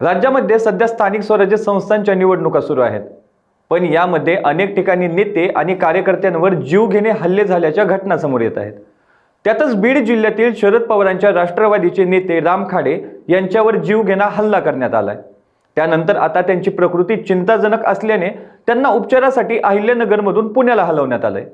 राज्यामध्ये सध्या स्थानिक स्वराज्य संस्थांच्या निवडणुका सुरू आहेत. पण यामध्ये अनेक ठिकाणी नेते आणि कार्यकर्त्यांवर जीव घेणे हल्ले झाल्याच्या घटना समोर येत आहेत. त्यातच बीड जिल्ह्यातील शरद पवारांच्या राष्ट्रवादीचे नेते राम खाडे यांच्यावर जीवघेणा हल्ला करण्यात आलाय. त्यानंतर आता त्यांची प्रकृती चिंताजनक असल्याने त्यांना उपचारासाठी अहिल्यानगरमधून पुण्याला हलवण्यात आलंय.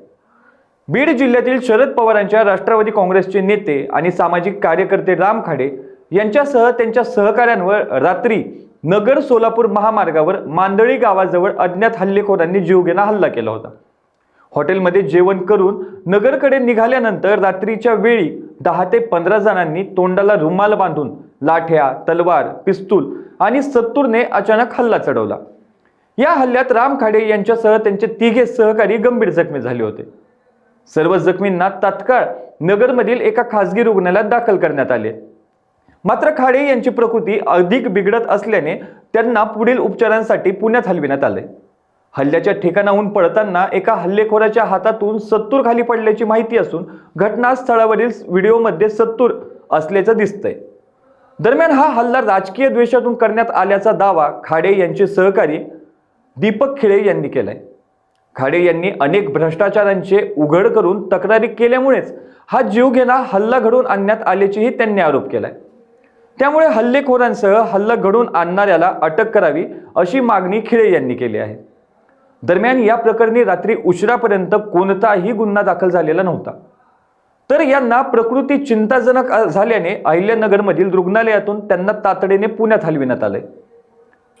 बीड जिल्ह्यातील शरद पवारांच्या राष्ट्रवादी काँग्रेसचे नेते आणि सामाजिक कार्यकर्ते राम खाडे यांच्यासह त्यांच्या सहकाऱ्यांवर रात्री नगर सोलापूर महामार्गावर मांदळी गावाजवळ अज्ञात हल्लेखोरांनी जीवघेणा हल्ला केला होता. हॉटेलमध्ये जेवण करून नगरकडे निघाल्यानंतर रात्रीच्या वेळी दहा ते पंधरा जणांनी तोंडाला रुमाल बांधून लाठ्या तलवार पिस्तूल आणि सत्तूरने अचानक हल्ला चढवला. या हल्ल्यात राम खाडे यांच्यासह त्यांचे तिघे सहकारी गंभीर जखमी झाले होते. सर्व जखमींना तात्काळ नगरमधील एका खासगी रुग्णालयात दाखल करण्यात आले. मात्र खाडे यांची प्रकृती अधिक बिघडत असल्याने त्यांना पुढील उपचारांसाठी पुण्यात हलविण्यात आले. हल्ल्याच्या ठिकाणाहून पळताना एका हल्लेखोराच्या हातातून सत्तूर खाली पडल्याची माहिती असून घटनास्थळावरील व्हिडिओमध्ये सत्तूर असल्याचं दिसतंय. दरम्यान हा हल्ला राजकीय द्वेषातून करण्यात आल्याचा दावा खाडे यांचे सहकारी दीपक खिळे यांनी केलाय. खाडे यांनी अनेक भ्रष्टाचारांचे उघड करून तक्रारी केल्यामुळेच हा जीवघेणा हल्ला घडवून आणण्यात आल्याचेही त्यांनी आरोप केलाय. त्यामुळे हल्लेखोरांसह हल्ला घडवून आणणाऱ्याला अटक करावी अशी मागणी खिळे यांनी केली आहे. दरम्यान या प्रकरणी रात्री उशिरापर्यंत कोणताही गुन्हा दाखल झालेला नव्हता. तर यांना प्रकृती चिंताजनक झाल्याने अहिल्यानगरमधील रुग्णालयातून त्यांना तातडीने पुण्यात हलविण्यात आले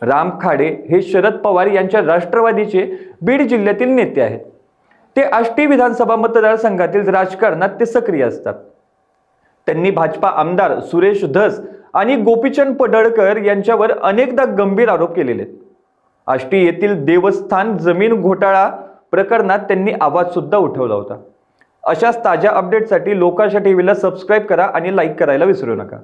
राम खाडे हे शरद पवार यांच्या राष्ट्रवादीचे बीड जिल्ह्यातील नेते आहेत. ते आष्टी विधानसभा मतदारसंघातील राजकारणात ते सक्रिय असतात. त्यांनी भाजपा आमदार सुरेश धस आणि गोपीचंद पडळकर यांच्यावर अनेकदा गंभीर आरोप केलेले आहेत. आष्टी येथील देवस्थान जमीन घोटाळा प्रकरणात त्यांनी आवाज सुद्धा उठवला होता. अशाच ताज्या अपडेटसाठी लोकाशा टीव्हीला सबस्क्राईब करा आणि लाईक करायला विसरू नका.